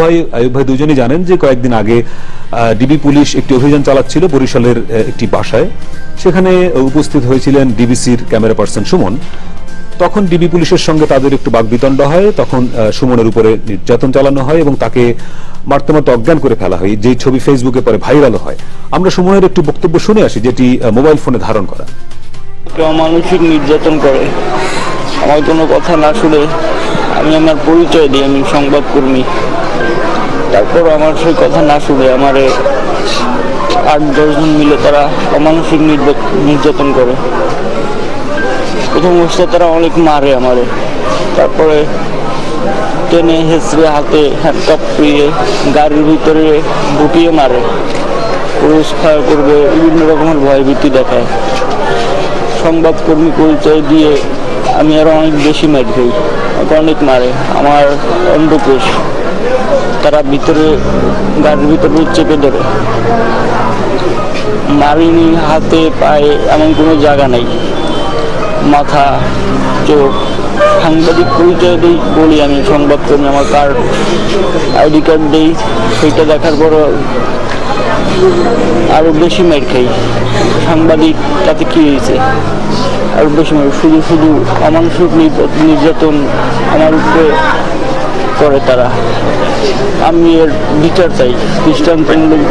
ভাই আয়ুব ভাই দুজনই জানেন যে কয়েকদিন আগে ডিবি পুলিশ একটি অভিযান চালাচ্ছিল বরিশালের একটি বাসায়। সেখানে উপস্থিত হয়েছিলেন ডিবিসির ক্যামেরা পার্সন সুমন। তখন ডিবি পুলিশের সঙ্গে তাদের একটু বাগবিতণ্ড হয়। তখন সুমনের উপরে নির্যাতন চালানো হয় এবং তাকে মারতে মারতে অজ্ঞান করে ফেলা হয়। যে ছবি ফেসবুকে পরে ভাইরাল হয়। আমরা সুমনের একটি বক্তব্য শুনে আসি, যেটি মোবাইল ফোনে ধারণ করা। কেউ অমানসিক নির্যাতন করে। আমার কোনো কথা না শুনে আমি আমার পরিচয় দিই, আমি সংবাদকর্মী। তারপর আমার সেই কথা না শুনে আমারে আট দশজন মিলে তারা অমানসিক নির্যাত- নির্যাতন করে। প্রথম অবস্থায় তারা অনেক মারে আমারে। তারপরে টেনে হেসড়ে হাতে হ্যান্ডকাপ পিয়ে গাড়ির ভিতরে ঢুকিয়ে মারে। পুরুষ ফায়ার করবে, বিভিন্ন রকমের ভয়ভীতি দেখায়। সংবাদকর্মী পরিচয় দিয়ে আমি আরও অনেক বেশি মার খাই অনেক মারে। আমার অন্ধকোষ। তারা ভিতরে, গাড়ির ভিতরে চেপে ধরে। মারিনি হাতে, পায়ে এমন কোনো জায়গা নেই। মাথা, চোখ, সাংবাদিক পরিচয় দিই বলি আমি সংবাদকর্মী আমার কার্ড, আইডি কার্ড দিই সেইটা দেখার পর আরও বেশি মার খাই। সাংবাদিক, তাতে কি হয়েছে? আরও বেশি মার, শুধু শুধু অমানসিক নির্যাত- নির্যাতন আমার উপরে করে তারা। আমি এর বিচার চাই দৃষ্টান্তমূলক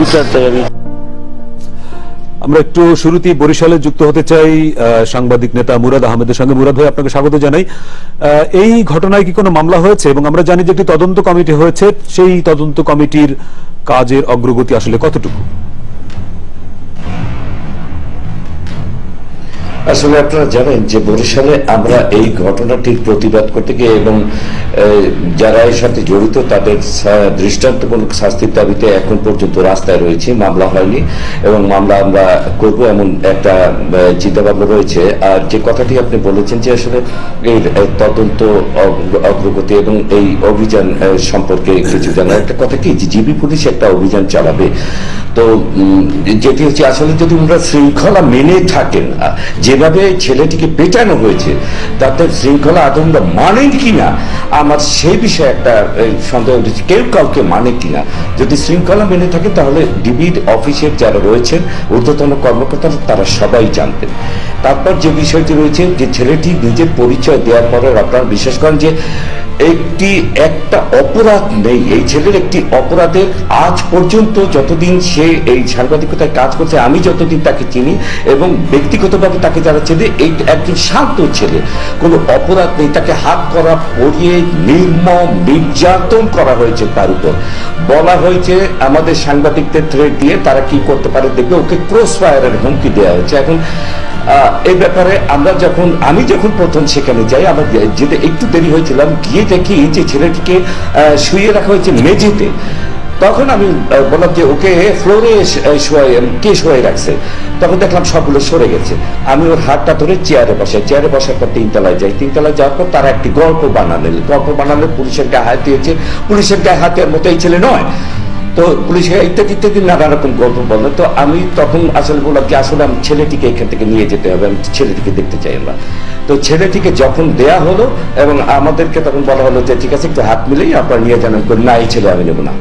বিচার চাই আমি। আমরা একটু শুরুতেই বরিশালে যুক্ত হতে চাই সাংবাদিক নেতা মুরাদ আহমেদের সঙ্গে। মুরাদ ভাই, আপনাকে স্বাগত জানাই। এই ঘটনায় কি কোনো মামলা হয়েছে? এবং আমরা জানি যে একটি তদন্ত কমিটি হয়েছে, সেই তদন্ত কমিটির কাজের অগ্রগতি আসলে কতটুকু? আসলে আপনারা জানেন যে বরিশালে আমরা এই ঘটনাটির প্রতিবাদ করতে গিয়ে এবং যারা এর সাথে জড়িত তাদের দৃষ্টান্তমূলক শাস্তির দাবিতে এখন পর্যন্ত রাস্তায় রয়েছে মামলা হয়নি এবং মামলা আমরা করব এমন একটা চিন্তা ভাবনা রয়েছে। আর যে কথাটি আপনি বলেছেন যে আসলে এই তদন্ত অগ্রগতি এবং এই অভিযান সম্পর্কে কিছু জানার। একটা কথা কি যে জিবি পুলিশ একটা অভিযান চালাবে। তো যেটি হচ্ছে আসলে যদি আমরা শৃঙ্খলা মেনে থাকেন আহ, যেভাবে ছেলেটিকে পেটানো হয়েছে, তাতে শৃঙ্খলা আতঙ্ক মানেন কিনা, আমার সেই বিষয়ে একটা সন্দেহ উঠেছে। কেউ কাউকে মানে কি না যদি শৃঙ্খলা মেনে থাকে, তাহলে ডিবির অফিসের যারা রয়েছেন, ঊর্ধ্বতন কর্মকর্তারা, তারা সবাই জানতেন। তারপর যে বিষয়টি রয়েছে, যে ছেলেটি নিজের পরিচয় দেওয়ার পরে আপনারা বিশ্বাস করেন যে একটি একটা অপরাধ নেই। এই ছেলের একটি অপরাধের আজ পর্যন্ত যতদিন সে এই সাংবাদিকতায় কাজ করছে, আমি যতদিন তাকে চিনি এবং ব্যক্তিগতভাবে তাকে যারা চেনে, এই একজন শান্ত ছেলে, কোনো অপরাধ নেই। তাকে হাত করা, পরিয়ে নির্মম, নির্যাতন করা হয়েছে তার উপর। বলা হয়েছে, আমাদের সাংবাদিকদের থ্রেড দিয়ে তারা কি করতে পারে দেখবে, ওকে ক্রস ফায়ারের হুমকি দেওয়া হয়েছে। এখন এই ব্যাপারে আমরা যখন, আমি যখন প্রথম সেখানে যাই, আমার যেতে একটু দেরি হয়েছিলাম, গিয়ে দেখি যে ছেলেটিকে শুয়ে রাখা হয়েছে মেঝেতে। তখন আমি বললাম যে, ওকে ফ্লোরে কে শোয়াই রাখছে? তখন দেখলাম সবগুলো সরে গেছে। আমি ওর হাতটা ধরে চেয়ারে বসাই। চেয়ারে বসার পর তিনতলায় যাই। তিনতলায় যাওয়ার পর তারা একটি গল্প বানালেন গল্প বানালে পুলিশের গায়ে হাত দিয়েছে। পুলিশের গায়ে হাতের মতো এই ছেলে নয়। তো পুলিশ ইত্যাদি ইত্যাদি নানা রকম গল্প বলল তো আমি তখন আসলে বললাম যে, আসলে আমি ছেলেটিকে এখান থেকে নিয়ে যেতে হবে, আমি ছেলেটিকে দেখতে চাই না। তো ছেলেটিকে যখন দেয়া হলো এবং আমাদেরকে তখন বলা হলো যে, ঠিক আছে, একটু হাত মিলেই আপনার নিয়ে যান। না, এই ছেলে আমি নেব না।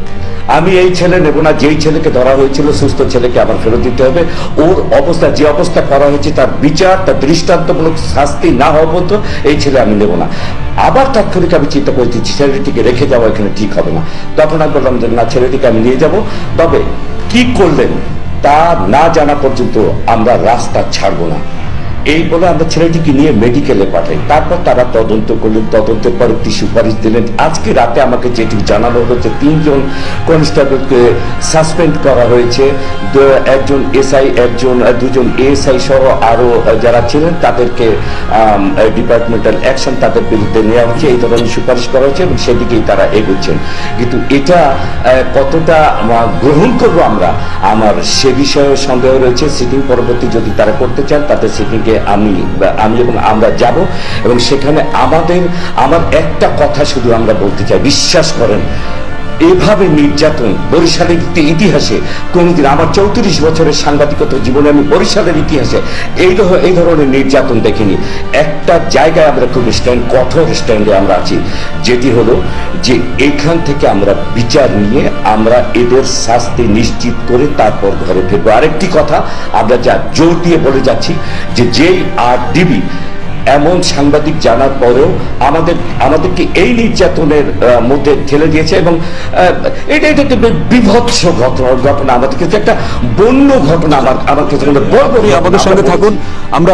আমি এই ছেলে নেব না, যেই ছেলেকে ধরা হয়েছিল, সুস্থ ছেলেকে আবার ফেরত দিতে হবে। ওর অবস্থা, যে অবস্থা করা হয়েছে, তার বিচার, তার দৃষ্টান্তমূলক শাস্তি না হওয়া পর্যন্ত এই ছেলে আমি নেব না। আবার তাৎক্ষণিক আমি চিন্তা করেছি ছেলেটিকে রেখে যাওয়া এখানে ঠিক হবে না। তখন আমি বললাম যে, না, ছেলেটিকে আমি নিয়ে যাব। তবে কি করলেন তা না জানা পর্যন্ত আমরা রাস্তা ছাড়বো না। এই বলে আমরা ছেলেটিকে নিয়ে মেডিকেলে পাঠাই। তারপর তারা তদন্ত করলেন, তদন্তের পর একটি সুপারিশ দিলেন। আজকে রাতে আমাকে যেটি জানানো হচ্ছে তিনজন কনস্টেবলকে সাসপেন্ড করা হয়েছে। একজন এসআই, একজন, দুজন এএসআই সহ আরও যারা ছিলেন, তাদেরকে ডিপার্টমেন্টাল অ্যাকশন তাদের বিরুদ্ধে নেওয়া হচ্ছে এই ধরনের সুপারিশ করা হচ্ছে এবং সেদিকেই তারা এগোচ্ছেন। কিন্তু এটা কতটা গ্রহণ করব আমরা? আমার সে বিষয়ে সন্দেহ রয়েছে। সিটিং পরবর্তী যদি তারা করতে চান তাদের সিটিংকে আমি আমি এবং আমরা যাব, এবং সেখানে আমাদের, আমার একটা কথা শুধু আমরা বলতে চাই, বিশ্বাস করেন এভাবে নির্যাতন বরিশালের ইতি- ইতিহাসে, কোনদিন আমার চৌত্রিশ বছরের সাংবাদিকতা জীবনে আমি বরিশালের ইতিহাসে এই এই ধরনের নির্যাতন দেখিনি। একটা জায়গায় আমরা খুব স্ট্যান্ড কঠোর স্ট্যান্ডে আমরা আছি, যেটি হলো যে এখান থেকে আমরা বিচার নিয়ে আমরা এদের শাস্তি নিশ্চিত করে তারপর ঘরে ফিরবো। আরেকটি কথা, আমরা যা জোর দিয়ে বলে যাচ্ছি যে যেই আর ডিবি এমন সাংবাদিক জানার পরেও আমাদের আমাদেরকে এই নির্যাতনের মধ্যে ঠেলে দিয়েছে এবং আহ, এটা এটা একটা বিভৎস ঘটনা ঘটনা আমাদের কিন্তু একটা বন্য ঘটনা আমার আমার কাছে আমাদের সঙ্গে থাকুন। আমরা